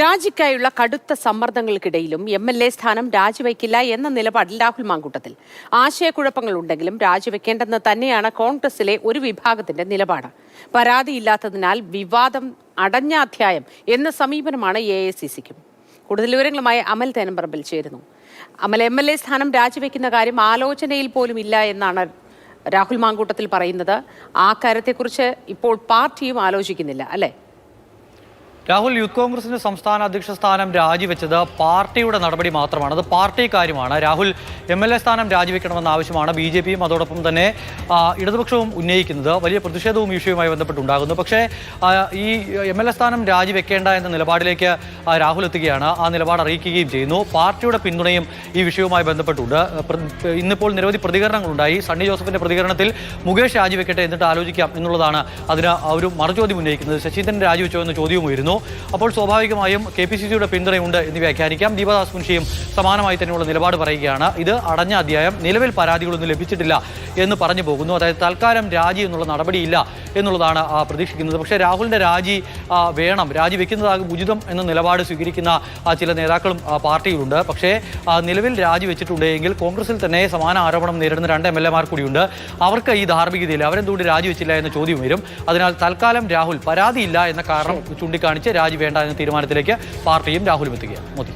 രാജിക്കായുള്ള കടുത്ത സമ്മർദ്ദങ്ങൾക്കിടയിലും M L A സ്ഥാനം രാജിവെക്കില്ല എന്ന നിലപാടിൽ രാഹുൽ മാങ്കൂട്ടത്തിൽ. ആശയക്കുഴപ്പങ്ങൾ ഉണ്ടെങ്കിലും രാജിവെക്കേണ്ടെന്ന് തന്നെയാണ് കോൺഗ്രസിലെ ഒരു വിഭാഗത്തിന്റെ നിലപാട്. പരാതിയില്ലാത്തതിനാൽ വിവാദം അടഞ്ഞ അധ്യായം എന്ന സമീപനമാണ് എ ഐ സി സിക്കും കൂടുതൽ വിവരങ്ങളുമായി അമൽ തേനമ്പറമ്പിൽ ചേരുന്നു. അമൽ എം എൽ എ സ്ഥാനം രാജിവെക്കുന്ന കാര്യം ആലോചനയിൽ പോലും ഇല്ല എന്നാണ് രാഹുൽ മാങ്കൂട്ടത്തിൽ പറയുന്നത്. ആ കാര്യത്തെക്കുറിച്ച് ഇപ്പോൾ പാർട്ടിയും ആലോചിക്കുന്നില്ല അല്ലേ? രാഹുൽ യൂത്ത് കോൺഗ്രസിന്റെ സംസ്ഥാന അധ്യക്ഷ സ്ഥാനം രാജിവെച്ചത് പാർട്ടിയുടെ നടപടി മാത്രമാണ്. അത് പാർട്ടി കാര്യമാണ്. രാഹുൽ എം എൽ എ സ്ഥാനം രാജിവെക്കണമെന്ന ആവശ്യമാണ് ബി ജെ പിയും അതോടൊപ്പം തന്നെ ഇടതുപക്ഷവും ഉന്നയിക്കുന്നത്. വലിയ പ്രതിഷേധവും ഈ വിഷയവുമായി ബന്ധപ്പെട്ടുണ്ടാകുന്നു. പക്ഷേ ഈ എം എൽ എ സ്ഥാനം രാജിവെക്കേണ്ട എന്ന നിലപാടിലേക്ക് രാഹുൽ എത്തുകയാണ്. ആ നിലപാട് അറിയിക്കുകയും ചെയ്യുന്നു. പാർട്ടിയുടെ പിന്തുണയും ഈ വിഷയവുമായി ബന്ധപ്പെട്ടുണ്ട്. ഇന്നിപ്പോൾ നിരവധി പ്രതികരണങ്ങളുണ്ടായി. സണ്ണി ജോസഫിന്റെ പ്രതികരണത്തിൽ മുകേഷ് രാജിവെക്കട്ടെ എന്നിട്ട് ആലോചിക്കാം എന്നുള്ളതാണ് അതിന് ഒരു മറുചോദ്യം ഉന്നയിക്കുന്നത്. ശശീന്ദ്രൻ രാജിവെച്ചോ എന്ന ചോദ്യവും ഉയരുന്നു അപ്പോൾ സ്വാഭാവികമായും കെ പി സി സിയുടെ പിന്തുണയുണ്ട് എന്ന് വ്യാഖ്യാനിക്കാം. ദീപദാസ് മുൻഷിയും സമാനമായി തന്നെയുള്ള നിലപാട് പറയുകയാണ്. ഇത് അടഞ്ഞ അധ്യായം. നിലവിൽ പരാതികളൊന്നും ലഭിച്ചിട്ടില്ല എന്ന് പറഞ്ഞു പോകുന്നു. അതായത് തൽക്കാലം രാജി എന്നുള്ള നടപടിയില്ല എന്നുള്ളതാണ് പ്രതീക്ഷിക്കുന്നത്. പക്ഷേ രാഹുലിന്റെ രാജി വേണം. രാജി വെക്കുന്നതാകും ഉചിതം എന്ന നിലപാട് സ്വീകരിക്കുന്ന ചില നേതാക്കളും പാർട്ടിയിലുണ്ട്. പക്ഷേ നിലവിൽ രാജി വെച്ചിട്ടുണ്ടെങ്കിൽ കോൺഗ്രസിൽ തന്നെ സമാന ആരോപണം നേരിടുന്ന രണ്ട് എം എൽ എമാർ കൂടിയുണ്ട്. അവർക്ക് ഈ ധാർമ്മികതയില്ല. അവരെന്തുകൊണ്ട് രാജിവെച്ചില്ല എന്ന ചോദ്യം വരും അതിനാൽ തൽക്കാലം രാഹുൽ പരാതിയില്ല എന്ന കാരണം ചൂണ്ടിക്കാണിച്ച് രാജി വേണ്ട എന്ന തീരുമാനത്തിലേക്ക് പാർട്ടിയും രാഹുലും എത്തുകയാണ്. മോദി.